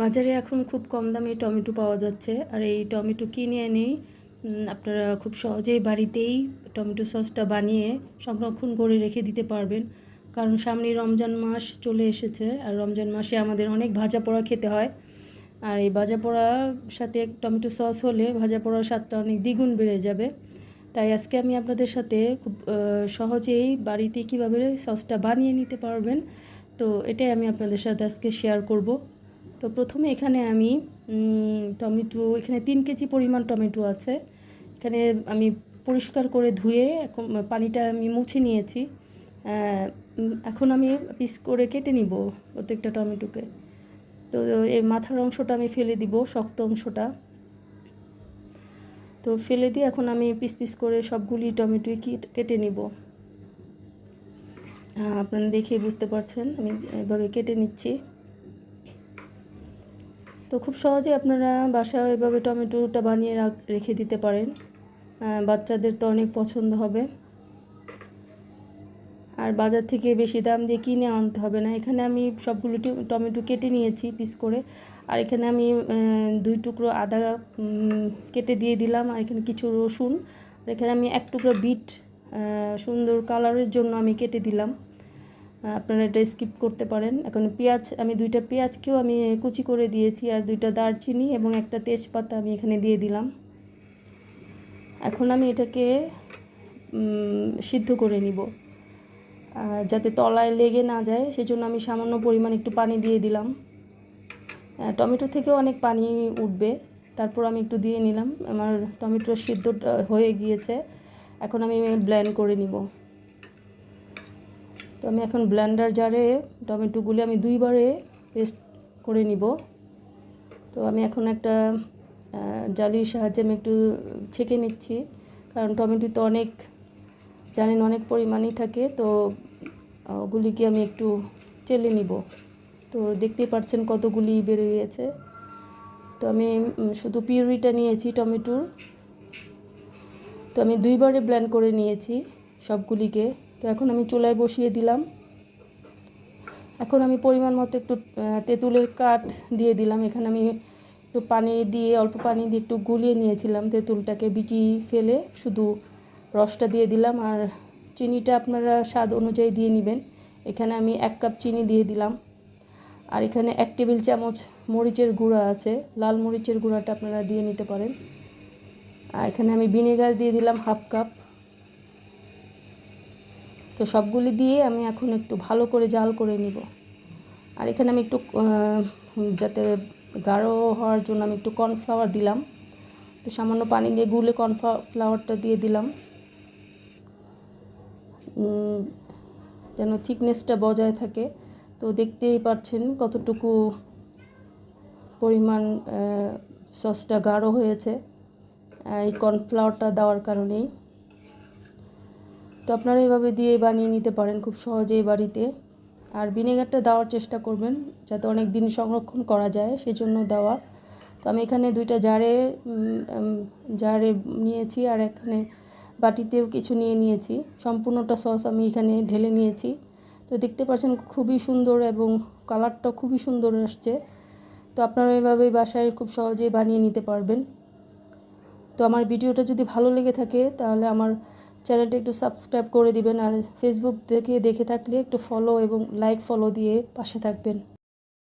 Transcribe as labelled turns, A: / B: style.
A: বাজারে এখন খুব কম দামে টমেটো পাওয়া যাচ্ছে। আর এই টমেটো কিনে এনেই আপনারা খুব সহজেই বাড়িতেই টমেটো সসটা বানিয়ে সংরক্ষণ করে রেখে দিতে পারবেন। কারণ সামনে রমজান মাস চলে এসেছে, আর রমজান মাসে আমাদের অনেক ভাজা পোড়া খেতে হয়। আর এই ভাজা পোড়ার সাথে টমেটো সস হলে ভাজা পোড়ার স্বাদটা অনেক দ্বিগুণ বেড়ে যাবে। তাই আজকে আমি আপনাদের সাথে খুব সহজেই বাড়িতে কীভাবে সসটা বানিয়ে নিতে পারবেন, তো এটাই আমি আপনাদের সাথে আজকে শেয়ার করব। তো প্রথমে এখানে আমি টমেটো, এখানে তিন কেজি পরিমাণ টমেটো আছে। এখানে আমি পরিষ্কার করে ধুয়ে এখন পানিটা আমি মুছে নিয়েছি। এখন আমি পিস করে কেটে নিব প্রত্যেকটা টমেটোকে। তো এই মাথার অংশটা আমি ফেলে দিব, শক্ত অংশটা। তো ফেলে দিয়ে এখন আমি পিস পিস করে সবগুলি টমেটোই কেটে নিব। আপনারা দেখে বুঝতে পারছেন, আমি এভাবে কেটে নিচ্ছি। তো খুব সহজে আপনারা বাসায় এভাবে টমেটোটা বানিয়ে রাখ- দিতে পারেন। বাচ্চাদের তো অনেক পছন্দ হবে। আর বাজার থেকে বেশি দাম দিয়ে কিনে আনতে হবে না। এখানে আমি সবগুলো টমেটো কেটে নিয়েছি পিস করে। আর এখানে আমি দুই টুকরো আদা কেটে দিয়ে দিলাম। আর এখানে কিছু রসুন। আর এখানে আমি এক টুকরো বিট সুন্দর কালারের জন্য আমি কেটে দিলাম। আপনারা এটা স্কিপ করতে পারেন। এখন পেঁয়াজ, আমি দুইটা পেঁয়াজকেও আমি কুচি করে দিয়েছি আর দুইটা দারচিনি এবং একটা তেজপাতা আমি এখানে দিয়ে দিলাম। এখন আমি এটাকে সিদ্ধ করে নিব। যাতে তলায় লেগে না যায়, সেজন্য আমি সামান্য পরিমাণ একটু পানি দিয়ে দিলাম। টমেটো থেকেও অনেক পানি উঠবে। তারপর আমি একটু দিয়ে নিলাম। আমার টমেটো সিদ্ধটা হয়ে গিয়েছে। এখন আমি ব্লেন্ড করে নিব। আমি এখন ব্লেন্ডার জারে টমেটোগুলি আমি দুইবারে পেস্ট করে নিব। তো আমি এখন একটা জালির সাহায্যে আমি একটু ছেঁকে নিচ্ছি। কারণ টমেটো তো অনেক, জানেন অনেক পরিমাণই থাকে। তো ওগুলিকে আমি একটু চেলে নিব। তো দেখতেই পাচ্ছেন কতগুলি বেরিয়ে গিয়েছে। তো আমি শুধু পিউরিটা নিয়েছি টমেটোর। তো আমি দুইবারে ব্ল্যান্ড করে নিয়েছি সবগুলিকে। তো এখন আমি চুলায় বসিয়ে দিলাম। এখন আমি পরিমাণ মতো একটু তেঁতুলের কাঠ দিয়ে দিলাম। এখানে আমি একটু পানি দিয়ে, অল্প পানি দিয়ে একটু গুলিয়ে নিয়েছিলাম তেঁতুলটাকে বিচি ফেলে। শুধু রসটা দিয়ে দিলাম আর চিনিটা আপনারা স্বাদ অনুযায়ী দিয়ে নেবেন। এখানে আমি এক কাপ চিনি দিয়ে দিলাম। আর এখানে এক টেবিল চামচ মরিচের গুঁড়া আছে। লাল মরিচের গুঁড়াটা আপনারা দিয়ে নিতে পারেন। আর এখানে আমি ভিনেগার দিয়ে দিলাম হাফ কাপ। তো সবগুলি দিয়ে আমি এখন একটু ভালো করে জাল করে নিব। আর এখানে আমি একটু যাতে গাঢ় হওয়ার জন্য আমি একটু কর্নফ্লাওয়ার দিলাম। তো সামান্য পানি দিয়ে গুলে কর্নফ্লাওয়ারটা দিয়ে দিলাম। যেন থিকনেসটা বজায় থাকে। তো দেখতেই পাচ্ছেন কতটুকু পরিমাণ সসটা গাঢ় হয়েছে এই কর্নফ্লাওয়ারটা দেওয়ার কারণেই। তো আপনারা এভাবে দিয়ে বানিয়ে নিতে পারেন খুব সহজেই বাড়িতে। আর ভিনেগারটা দেওয়ার চেষ্টা করবেন যাতে অনেক দিন সংরক্ষণ করা যায়, সেজন্য দেওয়া। তো আমি এখানে দুইটা জারে জারে নিয়েছি আর এখানে বাটিতেও কিছু নিয়ে নিয়েছি। সম্পূর্ণটা সস আমি এখানে ঢেলে নিয়েছি। তো দেখতে পাচ্ছেন খুবই সুন্দর এবং কালারটা খুবই সুন্দর আসছে। তো আপনারা এভাবে বাসায় খুব সহজেই বানিয়ে নিতে পারবেন। তো আমার ভিডিওটা যদি ভালো লেগে থাকে, তাহলে আমার চ্যানেলটা একটু সাবস্ক্রাইব করে দিবেন আর ফেসবুক থেকে দেখে থাকলে একটু ফলো এবং লাইক ফলো দিয়ে পাশে থাকবেন।